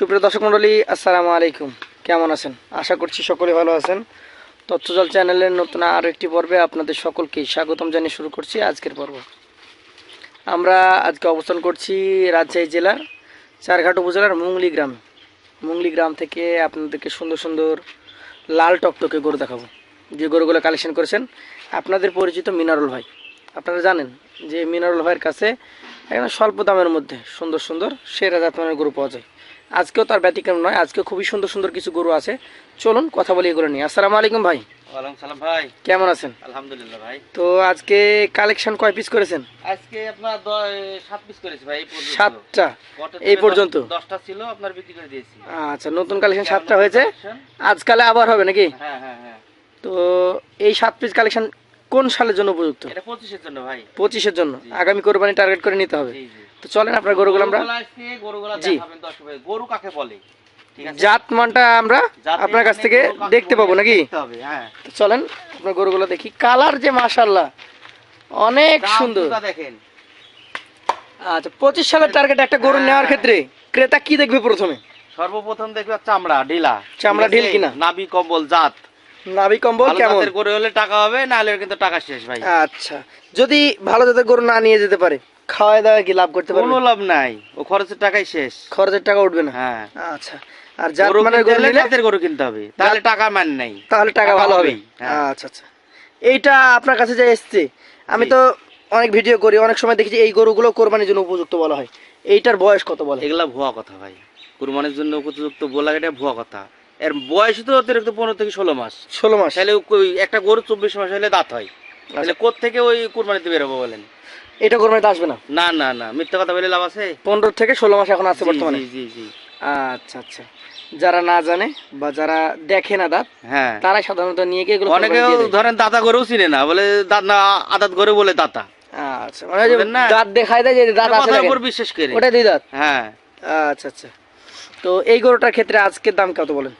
সুপ্রিয় দর্শক মণ্ডলী, আসসালামু আলাইকুম। কেমন আছেন? আশা করছি সকলে ভালো আছেন। তথ্যজল চ্যানেলের নতুন আরও একটি পর্বে আপনাদের সকলকে স্বাগতম জানিয়ে শুরু করছি আজকের পর্ব। আমরা আজকে অবস্থান করছি রাজশাহী জেলার চারঘাট উপজেলার মুংলি গ্রাম। মুংলি গ্রাম থেকে আপনাদেরকে সুন্দর সুন্দর লাল টকটকে গরু দেখাবো। যে গরুগুলো কালেকশন করেছেন, আপনাদের পরিচিত মিনারুল ভাই। আপনারা জানেন যে মিনারুল ভাইয়ের কাছে একদম স্বল্প দামের মধ্যে সুন্দর সুন্দর সেরা জাতমানের গরু পাওয়া যায়। আজকেও তার ব্যতিক্রম নয় আজকে খুবই সুন্দর সুন্দর কিছু গরু আছে। চলুন কথা বলি এগুলো নিয়ে। আসসালামু আলাইকুম ভাই। সালাম ভাই। কেমন আছেন? আলহামদুলিল্লাহ ভাই। তো আজকে কালেকশন কয় পিস করেছেন? আজকে আপনার দ- পিস করেছি ভাই সাতটা? এই পর্যন্ত? দশ- দশটা ছিল আপনার বিক্রি করে দিয়েছি। আচ্ছা নতুন কালেকশন সাতটা হয়েছে? আজকালে আবার হবে নাকি? হ্যাঁ হ্যাঁ হ্যাঁ। তো এই সাত পিস কালেকশন কোন সালের জন্য উপযুক্ত? এটা পঁচিশের জন্য ভাই। পঁচিশের জন্য। আগামী কোরবানি টার্গেট করে নিতে হবে। তো চলেন আপনার গরুগুলো আমরা গরুগুলো জি। দেখাবেন দর্শক ভাই গরু কাকে বলে? জাত মানটা আমরা আপনার কাছ থেকে দেখতে পাবো নাকি? হ্যাঁ। চলেন আপনার গরুগুলো দেখি। কালার যে মাশাল্লাহ অনেক সুন্দর। দেখেন। আচ্ছা পঁচিশ সালের টার্গেট একটা গরু হ্যাঁ। নেওয়ার ক্ষেত্রে ক্রেতা কি দেখবে প্রথমে? সর্বপ্রথম দেখবে চামড়া ঢিলা। চামড়া ঢিল কিনা? নাভি কম্বল জাত। নাভি কম্বল কেমন? গরু হলে টাকা হবে না হলে কিন্তু টাকা শেষ ভাই। আচ্ছা যদি ভালো জাতের গরু না নিয়ে যেতে পারে খাওয়া দাওয়া কি লাভ করতে পারবে? কোনো লাভ নাই ও খরচের টাকাই শেষ। খরচের টাকা উঠবে না? হ্যাঁ। আচ্ছা আর জাত গরু কিনতে গরু নিলে? জাতের গরু কিনতে হবে তাহলে টাকা মান নাই। তাহলে টাকা ভালো হবে। হ্যাঁ। আচ্ছা আচ্ছা। এইটা আপনার কাছে যে এসছে আমি তো অনেক ভিডিও করি অনেক সময় দেখেছি এই গরুগুলো কোরবানির জন্য উপযুক্ত বলা হয়। এইটার বয়স কত বলে? এগুলা ভুয়া কথা ভাই। কুরবানির জন্য উপযুক্ত বলা এটা ভুয়া কথা। এর বয়স তো অতিরিক্ত পনেরো থেকে ষোলো মাস। ষোলো মাস। তাহলে একটা গরু চব্বিশ মাস হলে দাঁত হয়। তাহলে থেকে ওই কুরবানিতে বেরোবো বলেন? এটা কোরবানিতে আসবে না? না না না মিথ্যা কথা বলে লাভ আছে? পনেরো থেকে ষোলো মাস এখন আছে বর্তমানে? জি জি আচ্ছা আচ্ছা। যারা না জানে বা যারা দেখে না দাঁত হ্যাঁ। তারাই সাধারণত নিয়ে গিয়ে অনেকে দিয়ে দেয়। ধরেন দাতা গরু চিনে না বলে দাঁত না আদাত গরু বলে দাতা। আচ্ছা মানে? দাঁত দেখায় দেয় যে দাঁত আছে উপর বিশ্বাস করে। ওটা দুই দাঁত? হ্যাঁ। আচ্ছা আচ্ছা। তো এই গরুটার ক্ষেত্রে আজকের দাম কত বলেন?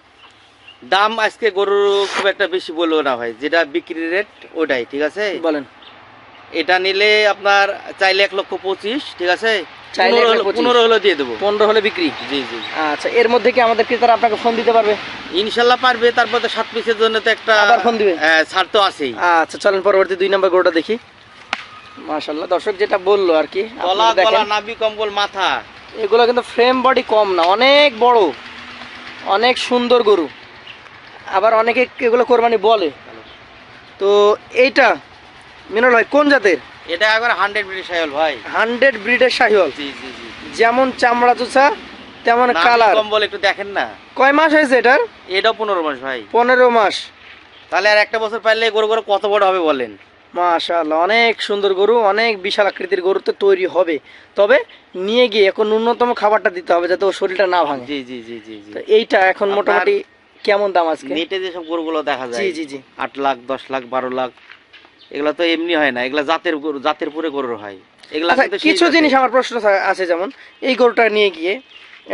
দাম আজকে গরুর খুব একটা বেশি বলব না ভাই যেটা বিক্রি রেট ওটাই ঠিক আছে? বলেন। এটা নিলে আপনার চাইলে এক লক্ষ পঁচিশ ঠিক আছে? পনেরো হলে- দিয়ে দেবো। পনেরো হলে বিক্রি? জি জি। আচ্ছা এর মধ্যে কি আমাদের ক্রেতারা আপনাকে ফোন দিতে পারবে? ইনশাল্লাহ পারবে তারপর তো সাত পিসের জন্য তো একটা ফোন দিবে? হ্যাঁ, ছাড় তো আছেই। আচ্ছা চলেন পরবর্তী দুই নম্বর গরুটা দেখি। মাশাল্লাহ দর্শক যেটা বলল আর কি গলা গলা নাভি কম্বল মাথা। এগুলো কিন্তু ফ্রেম বডি কম না অনেক বড় অনেক সুন্দর গরু। আবার অনেকে এগুলো কোরবানি বলে। তো এইটা মিনাল ভাই কোন জাতের? এটা একবার হান্ড্রেড ব্রিটিশ সাইল ভাই। হান্ড্রেড ব্রিডের শাহিওয়াল জি জি জি। যেমন চামড়া চোষা তেমন কালার। কম্বল একটু দেখেন না। কয় মাস হয়েছে এটার? এটা পনেরো মাস ভাই। পনেরো মাস। তাহলে আর একটা বছর পাইলে গরু গরু কত বড় হবে বলেন? মাশাআল্লাহ অনেক সুন্দর গরু অনেক বিশাল আকৃতির গরু তো তৈরি হবে। তবে নিয়ে গিয়ে এখন ন্যূনতম খাবারটা দিতে হবে যাতে ও শরীরটা না ভাঙে। জি জি জি জি এইটা এখন মোটামুটি কেমন দাম আজকে? নেটে যেসব গরুগুলো দেখা যায় জি জি। আট লাখ দশ লাখ বারো লাখ এগুলা তো এমনি হয় না এগুলা জাতের গরু জাতের পুরে গরুর হয়। এগুলা আচ্ছা কিছু জিনিস আমার প্রশ্ন আছে যেমন এই গরুটা নিয়ে গিয়ে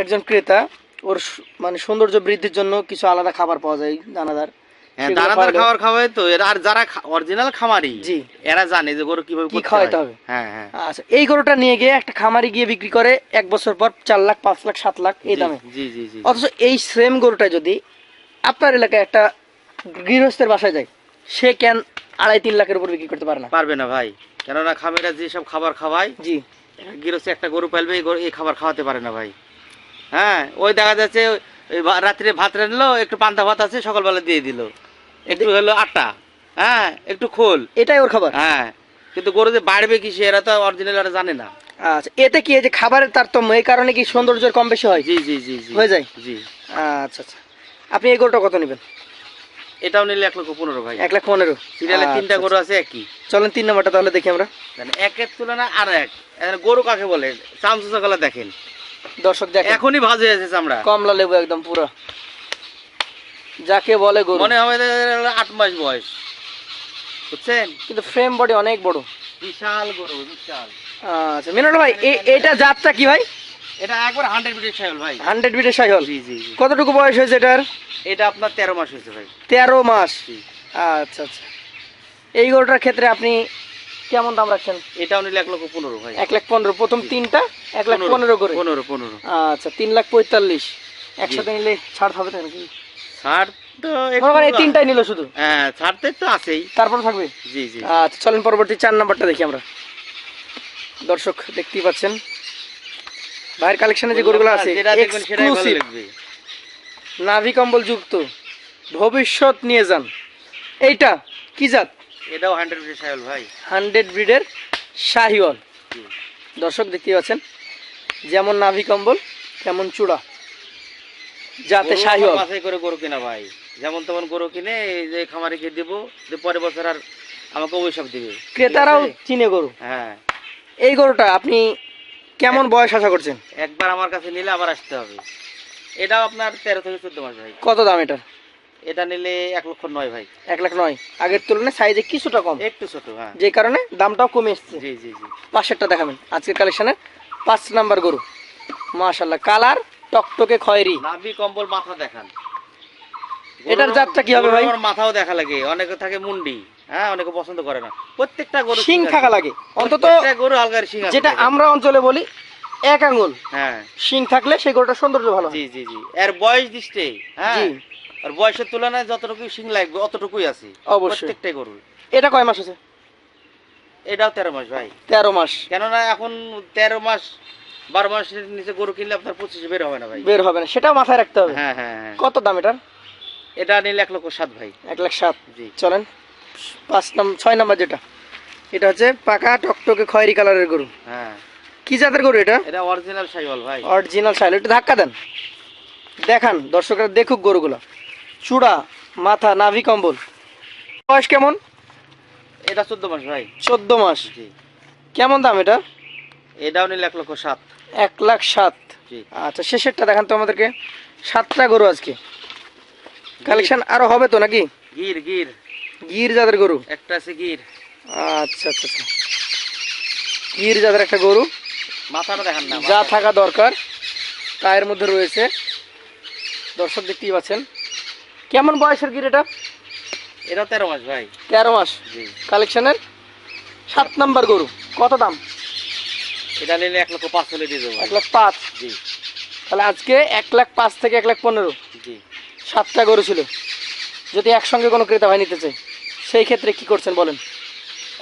একজন ক্রেতা ওর মানে সৌন্দর্য বৃদ্ধির জন্য কিছু আলাদা খাবার পাওয়া যায় দানাদার। হ্যাঁ দানাদার খাবার খাওয়াই তো এরা আর যারা অরিজিনাল খামারি জি। এরা জানে যে গরু কীভাবে কি খাওয়াইতে হবে। হ্যাঁ হ্যাঁ। আচ্ছা এই গরুটা নিয়ে গিয়ে একটা খামারি গিয়ে বিক্রি করে এক বছর পর চার লাখ পাঁচ লাখ সাত লাখ এই দামে। জি জি জি। অথচ এই সেম গরুটা যদি আপনার এলাকায় একটা গৃহস্থের বাসায় যায় সে কেন আড়াই তিন লাখের উপর বিক্রি করতে পারে না। পারবে না ভাই। কেননা খামিরা যেসব খাবার খাওয়ায় জি। গৃহস্থ একটা গরু পালবে এই গরু- এই খাবার খাওয়াতে পারে না ভাই। হ্যাঁ ওই দেখা যাচ্ছে ওই ভা- রাত্রে ভাত রান্নলো একটু পান্তা ভাত আছে সকালবেলা দিয়ে দিল। একটু হলো আটা হ্যাঁ একটু খোল। এটাই ওর খাবার? হ্যাঁ কিন্তু গরু যে বাড়বে কি সে এরা তো অরিজিনাল এরা জানে না। আচ্ছা এতে কি এই যে খাবারের তারতম্য এই কারণে কি সৌন্দর্যের কম বেশি হয়? জি জি জি জি। হয়ে যায়? জি। আচ্ছা আচ্ছা। আপনি এই গরুটা কত নেবেন? এটাও নিলে এক লক্ষ পনেরো ভাই। এক লাখ পনেরো। সিরিয়ালে তিনটা আচ্ছা, গরু আছে একই। চলেন তিন নম্বরটা তাহলে দেখি আমরা। একের তুলনা আর এক। গরু কাকে বলে? চামচু সকালে দেখেন। দর্শক দেখেন। এখনই ভাজ হয়ে আছে চামড়া। কমলা লেবু একদম পুরো। যাকে বলে গরু। মনে হবে আট মাস বয়স। বুঝছেন? কিন্তু ফ্রেম বডি অনেক বড়। বিশাল গরু বিশাল। আচ্ছা মিনাল ভাই এটা জাতটা কি ভাই? এটা একবার হান্ড্রেড ব্রিটিশ সাইল ভাই। হান্ড্রেড বিটের সাইহল জি জি কতটুকু বয়স হয়েছে এটার? এটা আপনার তেরো মাস হয়েছে ভাই। তেরো মাস? আচ্ছা আচ্ছা। এই গরুটার ক্ষেত্রে আপনি কেমন দাম রাখছেন? এটাও নিলে এক লক্ষ পনেরো ভাই। এক লাখ পনেরো। প্রথম তিনটা? এক লাখ পনেরো করে? পনেরো পনেরো। আচ্ছা তিন লাখ পঁয়তাল্লিশ। একসাথে নিলে ছাড় হবে তো নাকি? ছাড় তো এই তিনটাই নিল শুধু? হ্যাঁ ছাড় তো আছেই। তারপর থাকবে? জি জি। আচ্ছা চলেন পরবর্তী চার নাম্বারটা দেখি আমরা। দর্শক দেখতেই পাচ্ছেন। ভাইয়ের কালেকশনে যে গরুগুলো আছে এক্সক্লুসিভ নাভি কম্বল যুক্ত। ভবিষ্যৎ নিয়ে যান। এইটা কি জাত? এটাও হান্ড্রেড পার্সেন্ট সাহেল ভাই। হান্ড্রেড ব্রিডের শাহিওয়াল। দর্শক দেখতেই পাচ্ছেন যেমন নাভি কম্বল তেমন চূড়া। যাতে শাহিওয়াল। বাছাই করে গরু কিনা ভাই। যেমন তেমন গরু কিনে এই যে খামারে খেয়ে দেবো যে পরের বছর আর আমাকে অভিশাপ দিবে। ক্রেতারাও চিনে গরু। হ্যাঁ। এই গরুটা আপনি কেমন বয়স আশা করছেন? একবার আমার কাছে নিলে আবার আসতে হবে। এটাও আপনার তেরো থেকে চোদ্দ মাস ভাই। কত দাম এটা? এটা নিলে এক লক্ষ নয় ভাই। এক লাখ নয়। আগের তুলনায় সাইজে কিছুটা কম। একটু ছোট হ্যাঁ। যে কারণে দামটাও কমে এসছে। জি জি জি। পাশেরটা দেখাবেন। আজকের কালেকশনে পাঁচ নাম্বার গরু। মাশাল্লাহ কালার টকটকে খয়েরি। নাভি কম্বল মাথা দেখান। এটার জাতটা কি হবে ভাই? মাথাও দেখা লাগে। অনেকে থাকে মুন্ডি। হ্যাঁ অনেকে পছন্দ করে না। প্রত্যেকটা গরু শিং থাকা লাগে। অন্তত গরু আলগার শিং যেটা আমরা অঞ্চলে বলি এক আঙ্গুল। হ্যাঁ। শিং থাকলে সেই গরুটার সৌন্দর্য ভালো জি জি জি। এর বয়স দৃষ্টে হ্যাঁ। আর বয়সের তুলনায় যতটুকু শিং লাগবে অতটুকুই আছে। অবশ্যই। প্রত্যেকটাই গরু। এটা কয় মাস আছে? এটাও তেরো মাস ভাই। তেরো মাস। কেননা এখন তেরো মাস বারো মাসের নিচে গরু কিনলে আপনার পঁচিশে বের হবে না ভাই। বের হবে না। সেটাও মাথায় রাখতে হবে। হ্যাঁ হ্যাঁ হ্যাঁ। কত দাম এটার? এটা নিলে এক লক্ষ সাত ভাই। এক লাখ সাত। জি। চলেন। পাঁচ নাম ছয় নাম্বার যেটা এটা হচ্ছে পাকা টকটকে খয়েরি কালারের গরু। হ্যাঁ। কি জাতের গরু এটা? এটা অরিজিনাল সাইওয়াল ভাই। অরিজিনাল সাইল একটু ধাক্কা দেন। দেখান দর্শকরা দেখুক গরুগুলো। চূড়া মাথা নাভি কম্বল। বয়স কেমন? এটা চোদ্দ মাস ভাই। চোদ্দ মাস। জি। কেমন দাম এটা? এটাও নিলে এক লক্ষ সাত। এক লাখ সাত। আচ্ছা শেষেরটা দেখান তো আমাদেরকে। সাতটা গরু আজকে। কালেকশন আরও হবে তো নাকি? গির গির। গির জাতের গরু? একটা আছে গির। আচ্ছা আচ্ছা আচ্ছা। গির জাতের একটা গরু। মাথাটা দেখান না যা থাকা দরকার। তায়ের মধ্যে রয়েছে। দর্শক দেখতেই পাচ্ছেন। কেমন বয়সের গির এটা? এটাও তেরো মাস ভাই। তেরো মাস। জি। কালেকশনের? সাত নাম্বার গরু। কত দাম? এটা নিলে এক লক্ষ পাঁচ হলে দিয়ে দেবো। এক লাখ পাঁচ? জি। তাহলে আজকে এক লাখ পাঁচ থেকে এক লাখ পনেরো। জি। সাতটা গরু ছিল। যদি একসঙ্গে কোনো ক্রেতা ভাই নিতে চায়। সেই ক্ষেত্রে কি করছেন বলেন?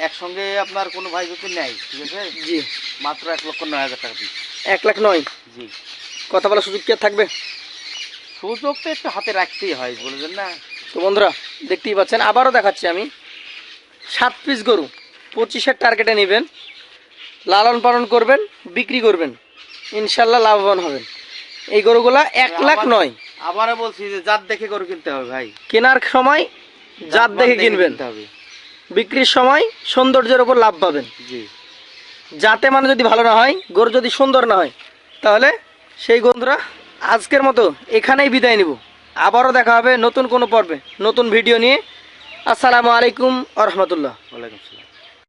একসঙ্গে আপনার কোনো ভাই যদি নেয় ঠিক আছে? জি। মাত্র এক লক্ষ নয় হাজার টাকা দিই এক লাখ নয়? জি। কথা বলার সুযোগ কি আর থাকবে? সুযোগ তো একটু হাতে রাখতেই হয় বলেছেন না? তো বন্ধুরা দেখতেই পাচ্ছেন আবারও দেখাচ্ছি আমি। সাত পিস গরু পঁচিশের টার্গেটে নেবেন লালন পালন করবেন বিক্রি করবেন ইনশাল্লাহ লাভবান হবেন। এই গরুগুলা এক লাখ নয়। আবারও বলছি যে যার দেখে গরু কিনতে হবে ভাই। কেনার সময় জাত দেখে কিনবেন। বিক্রির সময় সৌন্দর্যের ওপর লাভ পাবেন। যাতে মানে যদি ভালো না হয় গরু যদি সুন্দর না হয় তাহলে সেই বন্ধুরা আজকের মতো এখানেই বিদায় নিব। আবারও দেখা হবে নতুন কোনো পর্বে নতুন ভিডিও নিয়ে। আসসালামু আলাইকুম আ রহমতুল্লাহ। ওয়ালাইকুম আসসালাম।